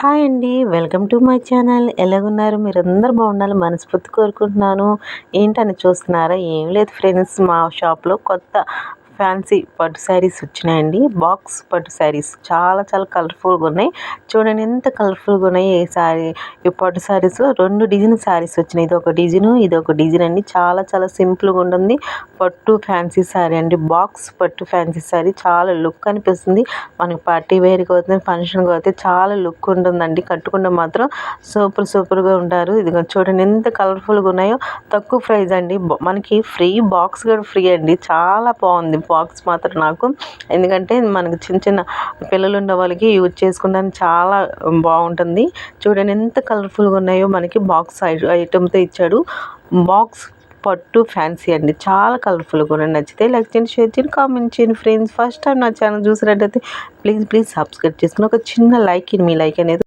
Hi అండి. Welcome to my channel. ఎలాగున్నారు? మీరందరూ బాగుండాలి మనస్ఫూర్తి కోరుకుంటున్నాను. ఏంటని చూస్తున్నారా? ఏం లేదు ఫ్రెండ్స్ మా షాప్లో కొత్త ఫ్యాన్సీ పట్టు శారీస్ వచ్చినాయండి. బాక్స్ పట్టు శారీస్ చాలా చాలా కలర్ఫుల్గా ఉన్నాయి. చూడండి ఎంత కలర్ఫుల్గా ఉన్నాయి ఈ శారీ ఈ పట్టు శారీస్లో రెండు డిజైన్ శారీస్ వచ్చినాయి. ఇది ఒక డిజైన్ ఇది ఒక డిజైన్ అండి. చాలా చాలా సింపుల్గా ఉంటుంది. పట్టు ఫ్యాన్సీ శారీ అండి. బాక్స్ పట్టు ఫ్యాన్సీ శారీ చాలా లుక్ అనిపిస్తుంది. మనకి పార్టీ వేర్కి అవుతుంది ఫంక్షన్కి అయితే చాలా లుక్ ఉంటుందండి. కట్టుకుంటే మాత్రం సూపర్ సూపర్గా ఉంటారు. ఇది చూడండి ఎంత కలర్ఫుల్గా ఉన్నాయో. తక్కువ ప్రైస్ అండి. మనకి ఫ్రీ బాక్స్ కూడా ఫ్రీ అండి. చాలా బాగుంది. బాక్స్ మాత్రం నాకు. ఎందుకంటే మనకు చిన్న చిన్న పిల్లలు ఉన్న వాళ్ళకి యూజ్ చేసుకోవడానికి చాలా బాగుంటుంది. చూడండి ఎంత కలర్ఫుల్గా ఉన్నాయో మనకి బాక్స్ ఐటెంతో ఇచ్చాడు. బాక్స్ పట్టు ఫ్యాన్సీ అండి. చాలా కలర్ఫుల్గా ఉన్నాయి. నచ్చితే లైక్ చేయండి షేర్ చేయండి కామెంట్ చేయండి ఫ్రెండ్స్ ఫస్ట్ టైం నా ఛానల్ చూసినట్టయితే ప్లీజ్ ప్లీజ్ సబ్స్క్రైబ్ చేసుకుని ఒక చిన్న లైక్ మీ లైక్ అనేది